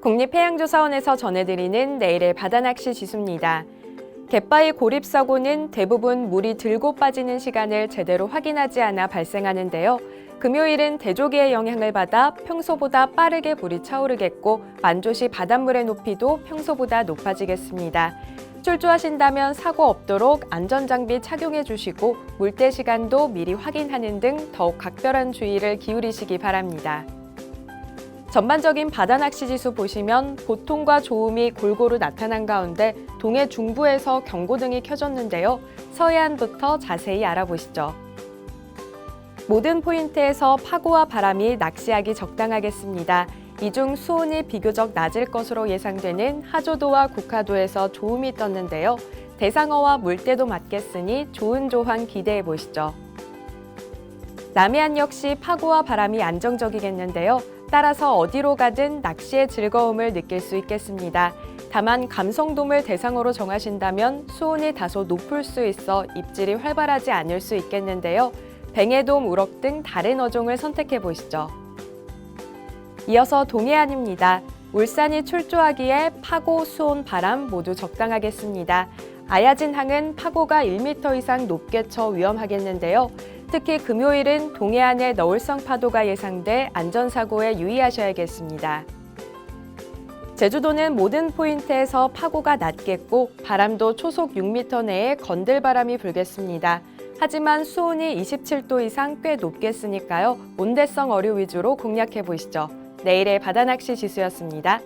국립해양조사원에서 전해드리는 내일의 바다낚시 지수입니다. 갯바위 고립 사고는 대부분 물이 들고 빠지는 시간을 제대로 확인하지 않아 발생하는데요. 금요일은 대조기의 영향을 받아 평소보다 빠르게 물이 차오르겠고 만조시 바닷물의 높이도 평소보다 높아지겠습니다. 출조하신다면 사고 없도록 안전장비 착용해 주시고 물때 시간도 미리 확인하는 등 더욱 각별한 주의를 기울이시기 바랍니다. 전반적인 바다 낚시 지수 보시면 보통과 좋음이 골고루 나타난 가운데 동해 중부에서 경고등이 켜졌는데요. 서해안부터 자세히 알아보시죠. 모든 포인트에서 파고와 바람이 낚시하기 적당하겠습니다. 이 중 수온이 비교적 낮을 것으로 예상되는 하조도와 국하도에서 좋음이 떴는데요. 대상어와 물때도 맞겠으니 좋은 조항 기대해 보시죠. 남해안 역시 파고와 바람이 안정적이겠는데요. 따라서 어디로 가든 낚시의 즐거움을 느낄 수 있겠습니다. 다만 감성돔을 대상으로 정하신다면 수온이 다소 높을 수 있어 입질이 활발하지 않을 수 있겠는데요. 뱅에돔, 우럭 등 다른 어종을 선택해 보시죠. 이어서 동해안입니다. 울산이 출조하기에 파고, 수온, 바람 모두 적당하겠습니다. 아야진 항은 파고가 1m 이상 높게 쳐 위험하겠는데요. 특히 금요일은 동해안의 너울성 파도가 예상돼 안전사고에 유의하셔야겠습니다. 제주도는 모든 포인트에서 파고가 낮겠고 바람도 초속 6m 내에 건들바람이 불겠습니다. 하지만 수온이 27도 이상 꽤 높겠으니까요. 온대성 어류 위주로 공략해 보시죠. 내일의 바다낚시 지수였습니다.